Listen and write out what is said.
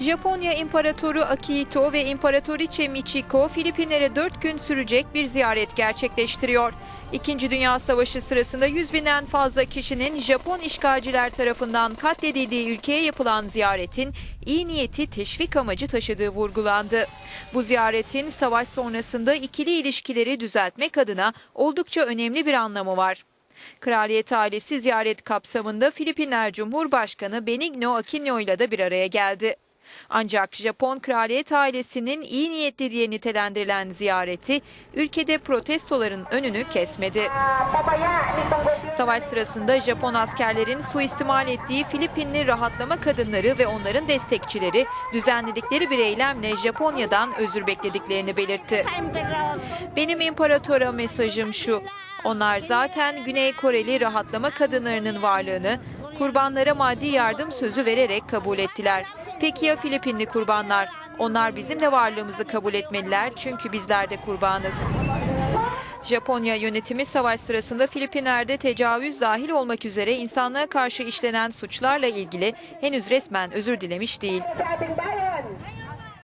Japonya İmparatoru Akihito ve İmparatoriçe Michiko Filipinlere 4 gün sürecek bir ziyaret gerçekleştiriyor. İkinci Dünya Savaşı sırasında 100 binden fazla kişinin Japon işgalciler tarafından katledildiği ülkeye yapılan ziyaretin iyi niyeti teşvik amacı taşıdığı vurgulandı. Bu ziyaretin savaş sonrasında ikili ilişkileri düzeltmek adına oldukça önemli bir anlamı var. Kraliyet ailesi ziyaret kapsamında Filipinler Cumhurbaşkanı Benigno Aquino ile de bir araya geldi. Ancak Japon kraliyet ailesinin iyi niyetli diye nitelendirilen ziyareti ülkede protestoların önünü kesmedi. Savaş sırasında Japon askerlerin suistimal ettiği Filipinli rahatlama kadınları ve onların destekçileri düzenledikleri bir eylemle Japonya'dan özür beklediklerini belirtti. Benim imparatora mesajım şu. Onlar zaten Güney Koreli rahatlama kadınlarının varlığını kurbanlara maddi yardım sözü vererek kabul ettiler. Peki ya Filipinli kurbanlar? Onlar bizim de varlığımızı kabul etmeliler çünkü bizler de kurbanız. Japonya yönetimi savaş sırasında Filipinler'de tecavüz dahil olmak üzere insanlığa karşı işlenen suçlarla ilgili henüz resmen özür dilemiş değil.